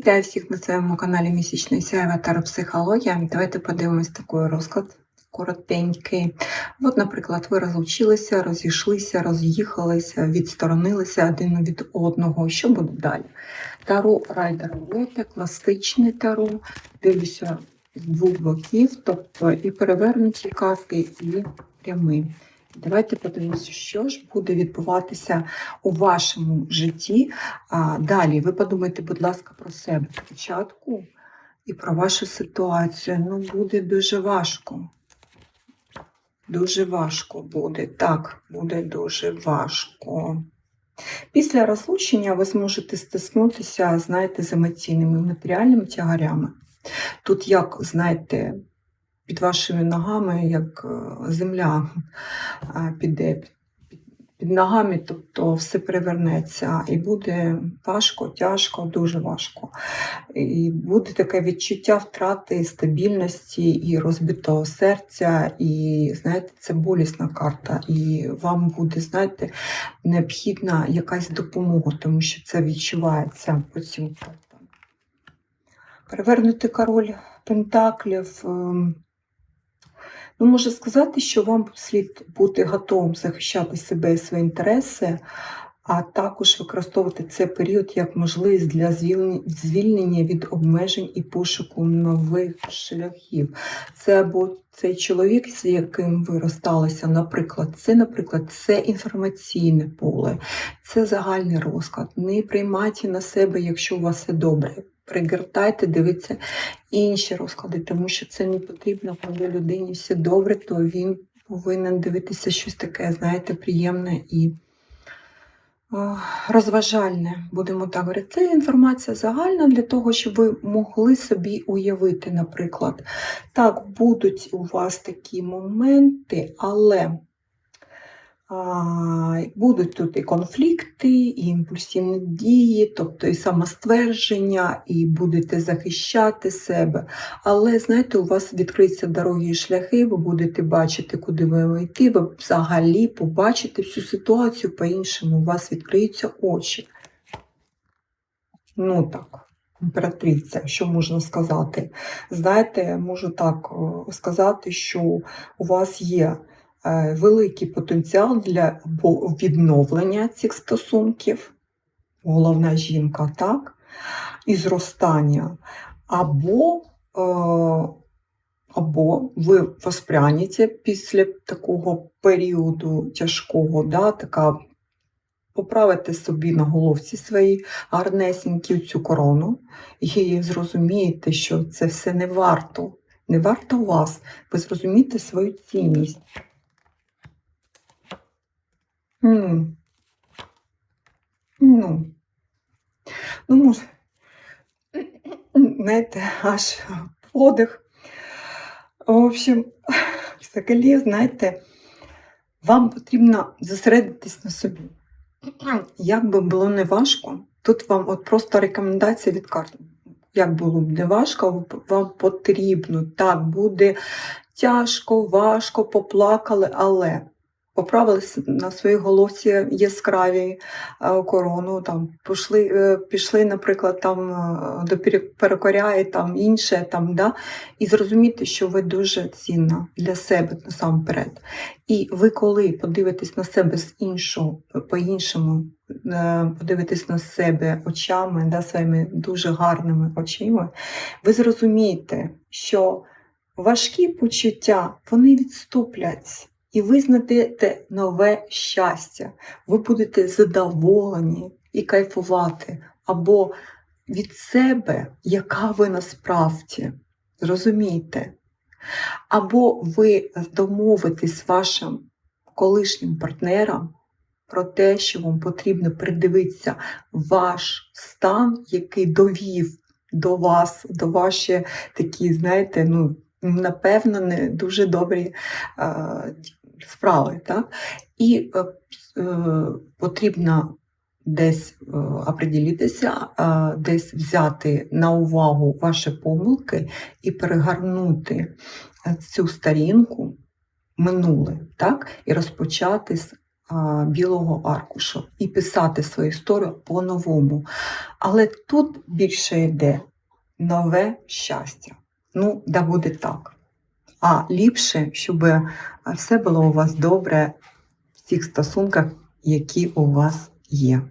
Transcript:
Вітаю всіх на своєму каналі Місячний Сяєва та психологія. Давайте подивимось такий розклад коротенький. От, наприклад, ви розлучилися, розійшлися, роз'їхалися, відсторонилися один від одного. Що буде далі? Таро райдер роботи, класичне таро. Дивлюся з двох боків, тобто і перевернуті карти, і прямі. Давайте подивимося, що ж буде відбуватися у вашому житті. А, Далі ви подумайте, будь ласка, про себе спочатку і про вашу ситуацію. Ну, буде дуже важко. Дуже важко буде. Так, буде дуже важко. Після розлучення ви зможете стиснутися, знаєте, з емоційними матеріальними тягарями. Тут, як, знаєте, під вашими ногами, як е, земля е, піде під ногами, тобто все перевернеться, і буде важко, тяжко, дуже важко. І буде таке відчуття втрати стабільності і розбитого серця, і знаєте, це болісна карта. І вам буде, знаєте, необхідна якась допомога, тому що це відчувається по цим картам. Перевернути король Пентаклів. Ну, можу сказати, що вам слід бути готовим захищати себе і свої інтереси, а також використовувати цей період як можливість для звільнення від обмежень і пошуку нових шляхів. Це або цей чоловік, з яким ви розсталися, наприклад, це, наприклад, це інформаційне поле, це загальний розклад. Не приймайте на себе, якщо у вас все добре пригортайте, дивіться інші розклади, тому що це не потрібно, коли людині все добре, то він повинен дивитися щось таке, знаєте, приємне і розважальне, будемо так говорити. Це інформація загальна для того, щоб ви могли собі уявити, наприклад. Так, будуть у вас такі моменти, але Будуть тут і конфлікти, і імпульсивні дії, тобто і самоствердження, і будете захищати себе. Але, знаєте, у вас відкриються дороги і шляхи, ви будете бачити, куди ви йти, ви взагалі побачите всю ситуацію по-іншому, у вас відкриються очі. Ну так, імператриця, що можна сказати? Знаєте, можу так сказати, що у вас є. Е, великий потенціал для відновлення цих стосунків, головна жінка, так, і зростання, або е, або ви воспрянете після такого періоду тяжкого, да, така, поправите собі на головці свої гарнесенькі цю корону, і зрозумієте, що це все не варто. Не варто вас, ви зрозумієте свою цінність. Ну, ну, ну, може, знаєте, аж подих. В общем, взагалі, знаєте, вам потрібно зосередитись на собі. Як би було не важко, тут вам от просто рекомендація від карт. Як було б не важко, вам потрібно. Так, буде тяжко, важко, поплакали, але поправилися на своїй головці яскраві е, корону, там пішли, е, пішли, наприклад, там е, до перекоря і там інше, там, да, і зрозуміти, що ви дуже цінна для себе насамперед. І ви, коли подивитесь на себе з іншого, по-іншому, подивитесь на себе очами, да, своїми дуже гарними очима, ви зрозумієте, що важкі почуття вони відступлять і ви знайдете нове щастя. Ви будете задоволені і кайфувати, або від себе, яка ви насправді. Зрозумійте. Або ви домовитесь з вашим колишнім партнером про те, що вам потрібно придивитися ваш стан, який довів до вас, до ваші такі, знаєте, ну, напевно, не дуже добрі справи. Так? І е, е, потрібно десь е, оприділитися, е, десь взяти на увагу ваші помилки і перегорнути е, цю сторінку минуле, так? і розпочати з білого аркушу і писати свою історію по-новому. Але тут більше йде нове щастя. Ну, да буде так. А ліпше, щоб все було у вас добре в цих стосунках, які у вас є.